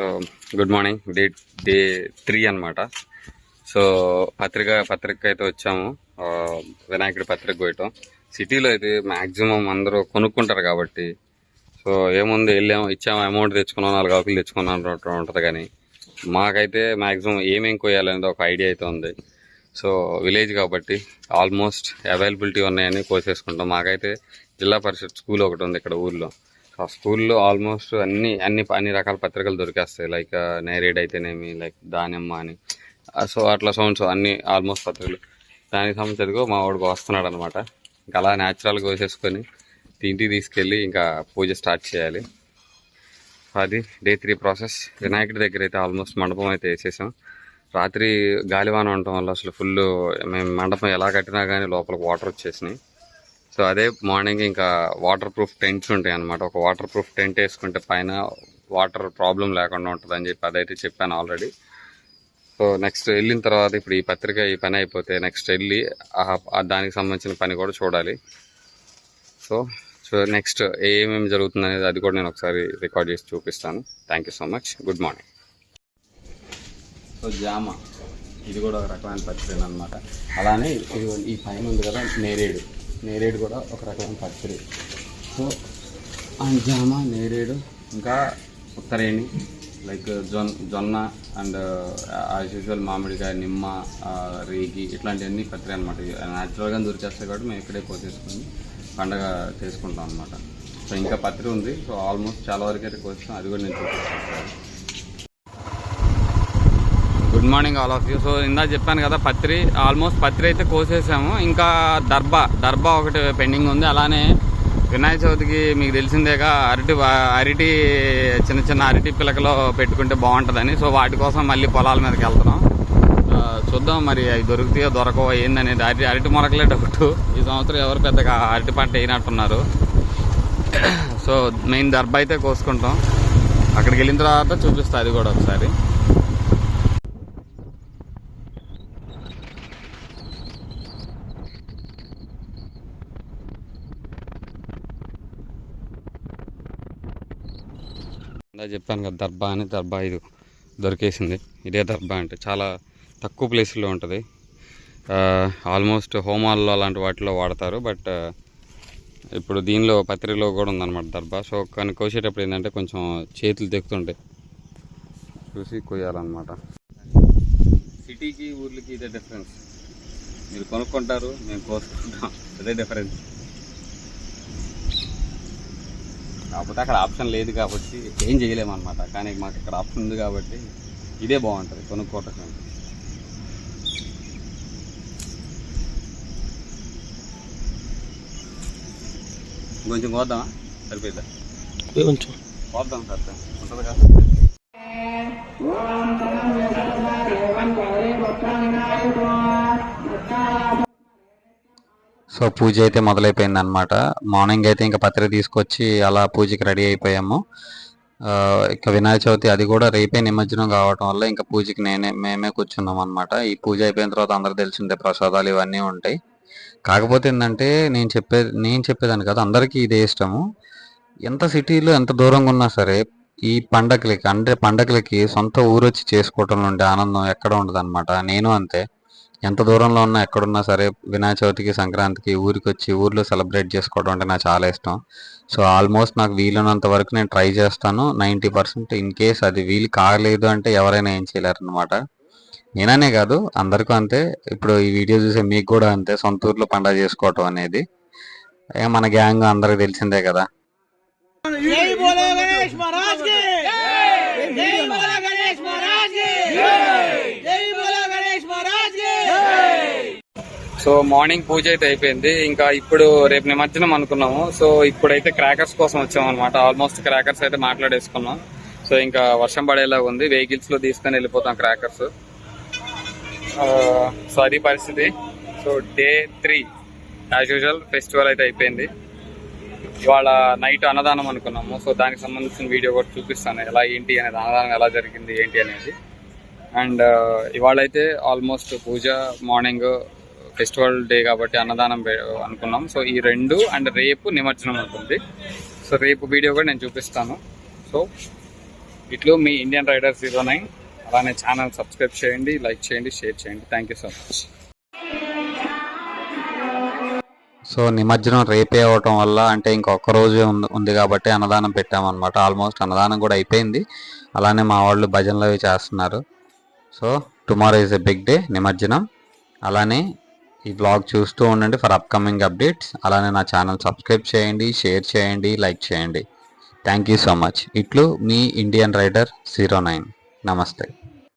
So good morning day day three అనమాట so పత్రిక పత్రిక అయితే వచ్చాము వినాయకుడి పత్రిక పోయటం. సిటీలో అయితే మ్యాక్సిమం అందరూ కొనుక్కుంటారు కాబట్టి. సో ఏముంది వెళ్ళాము ఇచ్చాము అమౌంట్ తెచ్చుకున్నాం నాలుగు ఆకులు తెచ్చుకున్నాం అన్నట్టు ఉంటుంది కానీ మాకైతే మ్యాక్సిమం ఏమేం కోయాలనేది ఒక ఐడియా అయితే ఉంది. సో విలేజ్ కాబట్టి ఆల్మోస్ట్ అవైలబిలిటీ ఉన్నాయని కోసేసుకుంటాం. మాకైతే జిల్లా పరిషత్ స్కూల్ ఒకటి ఉంది ఇక్కడ ఊర్లో. ఆ స్కూల్లో ఆల్మోస్ట్ అన్ని అన్ని అన్ని రకాల పత్రికలు దొరికేస్తాయి. లైక్ నేరేడ్ అయితేనేమి లైక్ దానిమ్మ అని. సో అట్లా సౌండ్స్ అన్ని ఆల్మోస్ట్ పత్రికలు. దానికి సంబంధించి మా వాడికి వస్తున్నాడు అనమాట ఇంకా అలా న్యాచురల్గా కోసేసుకొని ఇంటికి తీసుకెళ్ళి ఇంకా పూజ స్టార్ట్ చేయాలి. అది డే త్రీ ప్రాసెస్ వినాయకుడి దగ్గర అయితే ఆల్మోస్ట్ మండపం అయితే వేసేసాం. రాత్రి గాలివాన ఉండటం వల్ల అసలు ఫుల్ మేము మండపం ఎలా కట్టినా కానీ లోపలికి వాటర్ వచ్చేసినాయి. సో అదే మార్నింగ్ ఇంకా వాటర్ ప్రూఫ్ టెంట్స్ ఉంటాయి అనమాట ఒక వాటర్ ప్రూఫ్ టెంట్ వేసుకుంటే పైన వాటర్ ప్రాబ్లం లేకుండా ఉంటుంది అని చెప్పి అదైతే చెప్పాను ఆల్రెడీ సో నెక్స్ట్ వెళ్ళిన తర్వాత ఇప్పుడు ఈ పత్రిక ఈ పని అయిపోతే నెక్స్ట్ వెళ్ళి దానికి సంబంధించిన పని కూడా చూడాలి. సో సో నెక్స్ట్ ఏమేమి జరుగుతుంది అనేది అది కూడా నేను ఒకసారి రికార్డ్ చేసి చూపిస్తాను. Thank you so much good morning so జామ ఇది కూడా ఒక రకమైన పత్రిక అనమాట అలానే ఇది ఈ పైన ఉంది కదా నేరేడు. నేరేడు కూడా ఒక రకమైన పత్రి సో అండ్ జామ నేరేడు ఇంకా ఉత్తరేణి లైక్ జొన్ జొన్న అండ్ యాజ్ యూజువల్ మామిడికాయ నిమ్మ రేగి ఇట్లాంటివన్నీ పత్రి అనమాట న్యాచురల్గా దొరికేస్తాయి కాబట్టి మేము ఇక్కడే కోసేసుకొని పండగ చేసుకుంటాం అనమాట సో ఇంకా పత్రి ఉంది. సో ఆల్మోస్ట్ చాలా వరకు అయితే కోస్తాం అది కూడా నేను చూపిస్తాను. Good morning all of you so ఇందా చెప్పాను కదా పత్రి ఆల్మోస్ట్ పత్రి అయితే కోసేసాము. ఇంకా దర్బా దర్బా ఒకటి పెండింగ్ ఉంది. అలానే వినాయక చవితికి మీకు తెలిసిందేగా అరటి అరటి చిన్న చిన్న అరటి పిలకలో పెట్టుకుంటే బాగుంటుందని. సో వాటి కోసం మళ్ళీ పొలాల మీదకి వెళ్తున్నాం. చూద్దాం మరి అవి దొరుకుతాయో దొరకవో ఏందనేది అరటి అరటి మొలకలే డౌట్ ఈ సంవత్సరం ఎవరు పెద్దగా అరటి పంట వేయనట్టున్నారు. సో మెయిన్ దర్బా అయితే కోసుకుంటాం. అక్కడికి వెళ్ళిన తర్వాత చూపిస్తా అది కూడా ఒకసారి. ఇందా చెప్పాను కదా దర్బా అని దర్బా ఇది దొరికేసింది. ఇదే దర్బా అంటే చాలా తక్కువ ప్లేస్లో ఉంటుంది. ఆల్మోస్ట్ హోమాల్లో అలాంటి వాటిలో వాడతారు బట్ ఇప్పుడు దీనిలో పత్రికలో కూడా ఉందన్నమాట దర్బా. సో కానీ కోసేటప్పుడు ఏంటంటే కొంచెం చేతులు తెక్కుతుంటాయి చూసి కొయ్యాలన్నమాట. సిటీకి ఊర్లకి ఇదే డిఫరెన్స్ మీరు కొనుక్కుంటారు మేము కోసుకుంటాం. అదే డిఫరెన్స్ కాకపోతే అక్కడ ఆప్షన్ లేదు కాబట్టి ఏం చేయలేము అనమాట కానీ మాకు ఇక్కడ ఆప్షన్ ఉంది కాబట్టి ఇదే బాగుంటుంది కొనుక్కోవటం. కొంచెం కోద్దామా? సరిపోద్దా కొంచెం. కోద్దాం సార్. ఉంటుంది కదా. సో పూజ అయితే మొదలైపోయింది అనమాట మార్నింగ్ అయితే ఇంకా పత్రిక తీసుకొచ్చి అలా పూజకి రెడీ అయిపోయాము. ఇంకా ఇక వినాయక చవితి అది కూడా రేపే నిమజ్జనం కావటం వల్ల ఇంకా పూజకి నేనే మేమే కూర్చున్నాం అనమాట ఈ పూజ అయిపోయిన తర్వాత అందరూ తెలిసిందే ప్రసాదాలు ఇవన్నీ ఉంటాయి. కాకపోతే ఏంటంటే నేను చెప్పేది నేను చెప్పేదాన్ని కాదు అందరికీ ఇదే ఇష్టము. ఎంత సిటీలో ఎంత దూరంగా ఉన్నా సరే ఈ పండగలకి అంటే పండగలకి సొంత ఊరు వచ్చి చేసుకోవటంలో ఉండే ఆనందం ఎక్కడ ఉండదు నేను అంతే. ఎంత దూరంలో ఉన్నా ఎక్కడున్నా సరే వినాయక చవితికి సంక్రాంతికి ఊరికి వచ్చి ఊర్లో సెలబ్రేట్ చేసుకోవడం అంటే నాకు చాలా ఇష్టం. సో ఆల్మోస్ట్ నాకు వీలున్నంత వరకు నేను ట్రై చేస్తాను. నైంటీ పర్సెంట్ ఇన్ కేస్ అది వీలు కాలేదు అంటే ఎవరైనా ఏం చేయలేరు అనమాట నేననే కాదు అందరికీ అంతే. ఇప్పుడు ఈ వీడియో చూసే మీకు కూడా అంతే సొంత ఊర్లో పండగ చేసుకోవటం అనేది. మన గ్యాంగ్ అందరికి తెలిసిందే కదా. సో మార్నింగ్ పూజ అయితే అయిపోయింది. ఇంకా ఇప్పుడు రేపు నిమజ్జనం అనుకున్నాము. సో ఇప్పుడైతే క్రాకర్స్ కోసం వచ్చాం అనమాట ఆల్మోస్ట్ క్రాకర్స్ అయితే మాట్లాడేసుకున్నాం. సో ఇంకా వర్షం పడేలా ఉంది. వెహికల్స్లో తీసుకొని వెళ్ళిపోతాం క్రాకర్స్ సో అది పరిస్థితి. So day three as usual festival అయితే అయిపోయింది. ఇవాళ నైట్ అన్నదానం అనుకున్నాము. సో దానికి సంబంధించిన వీడియో కూడా చూపిస్తాను. ఎలా ఏంటి అనేది అన్నదానం ఎలా జరిగింది ఏంటి అనేది. అండ్ ఇవాళ అయితే almost puja morning festival day కాబట్టి అన్నదానం పె- అనుకున్నాం. సో ఈ రెండు అండ్ రేపు నిమజ్జనం ఉంటుంది సో రేపు వీడియో కూడా నేను చూపిస్తాను. సో ఇట్లు మీ ఇండియన్ రైడర్స్ జీరో నైన్. అలానే ఛానల్ సబ్స్క్రైబ్ చేయండి లైక్ చేయండి షేర్ చేయండి. Thank you so much so నిమజ్జనం రేపే అవటం వల్ల అంటే ఇంకొక రోజే ఉంది ఉంది కాబట్టి అన్నదానం పెట్టామన్నమాట. ఆల్మోస్ట్ అన్నదానం కూడా అయిపోయింది. అలానే మా వాళ్ళు భజనలు అవి చేస్తున్నారు. So tomorrow is a big day నిమజ్జనం. అలానే ఈ బ్లాగ్ చూస్తూ ఉండండి ఫర్ అప్కమింగ్ అప్డేట్స్ అలానే నా ఛానల్ సబ్స్క్రైబ్ చేయండి షేర్ చేయండి లైక్ చేయండి. థ్యాంక్ యూ సో మచ్ ఇట్లు మీ Indian rider zero nine namaste